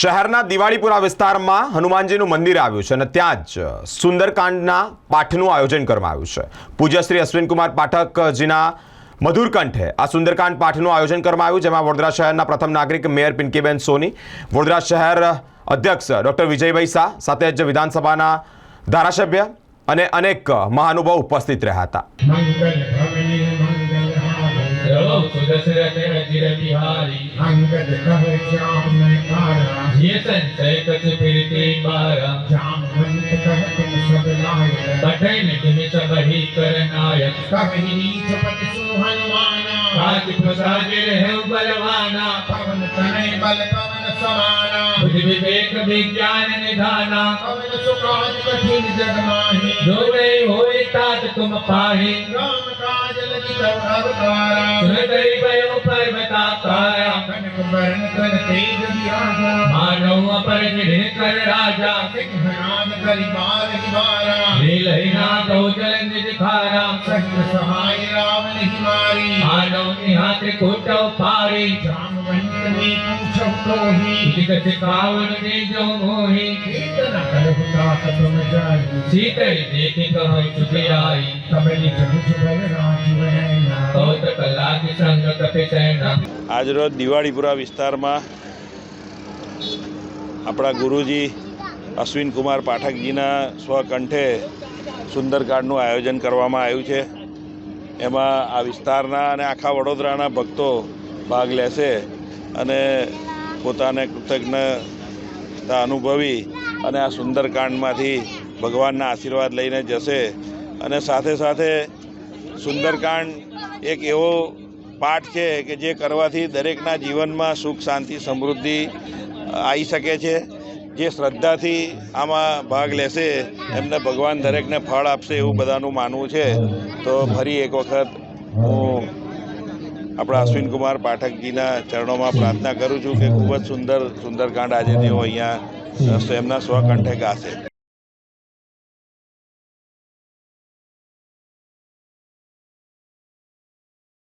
શહેરના દિવાળીપુરા વિસ્તારમાં હનુમાનજીનું મંદિર આવ્યું છે અને ત્યાં જ સુંદરકાંડના પાઠનું આયોજન કરવામાં આવ્યું છે. પૂજ્ય શ્રી અશ્વિનકુમાર પાઠકજીના મધુર કંઠે આ સુંદરકાંડ પાઠનું આયોજન કરવામાં આવ્યું, જેમાં વડોદરા શહેરના પ્રથમ નાગરિક મેયર પિંકીબેન સોની, વડોદરા શહેર અધ્યક્ષ ડૉક્ટર વિજયભાઈ શાહ, સાથે જ વિધાનસભાના ધારાસભ્ય અને અનેક મહાનુભાવ ઉપસ્થિત રહ્યા હતા. सुख दशरथ अचिर बिहारी अंगद कह श्याम कारा ये संशय कछ फिर के बारा श्याम मंत कह तुम सब लायक बठै निधि सब ही कर नायक कहि नीच पद सो हनुमाना राज प्रसाद रहु बलवाना पवन तनय बल पर પવન સમાના બુદ્ધિ વિવેક વિજ્ઞાન નિધાના પવન સુકાજ કઠિન જગ માહી જો ગઈ હોય તાત તુમ પાહી રામ કાજ લગી તવ અવતારા સુનતરી ભયો પર્વતાકારા કનક બਰਨ કર તેજ વિરાજા માનવ અપર નિધિ કર રાજા સિંહ નાદ કરી બાર નિવારા રામ શસ્ત્ર સહાય રામ નહીં મારી આડો ખોટો પારી જામ મંત્રી પૂછતો હી જગત દે જો મોહી ચેતના કલહુતા સતમ જાય. સીતે દેખી કહે ચુકી આઈ તમે ની જગત ભલે રાજીવ તોત કલાક સંગત પે ચૈના આજરોજ દિવાળીપુરા વિસ્તારમાં આપણા ગુરુજી અશ્વિન કુમાર પાઠકજીના સ્વકંઠે સુંદરકાંડનું આયોજન કરવામાં આવ્યું છે. એમાં આ વિસ્તારના અને આખા વડોદરાના ભક્તો ભાગ લેશે અને પોતાને કૃતજ્ઞતા અનુભવી અને આ સુંદરકાંડમાંથી ભગવાનના આશીર્વાદ લઈને જશે. અને સાથે સાથે સુંદરકાંડ એક એવો પાઠ છે કે જે કરવાથી દરેકના જીવનમાં સુખ, શાંતિ, સમૃદ્ધિ આવી શકે છે. જે શ્રદ્ધાથી આમાં ભાગ લેશે, એમને ભગવાન દરેકને ફળ આપશે એવું બધાનું માનવું છે. તો ફરી એક વખત હું આપણા અશ્વિનકુમાર પાઠકજીના ચરણોમાં પ્રાર્થના કરું છું કે ખૂબ જ સુંદર સુંદરકાંડ આજે તેઓ અહીંયા એમના સ્વકંઠે ગાશે.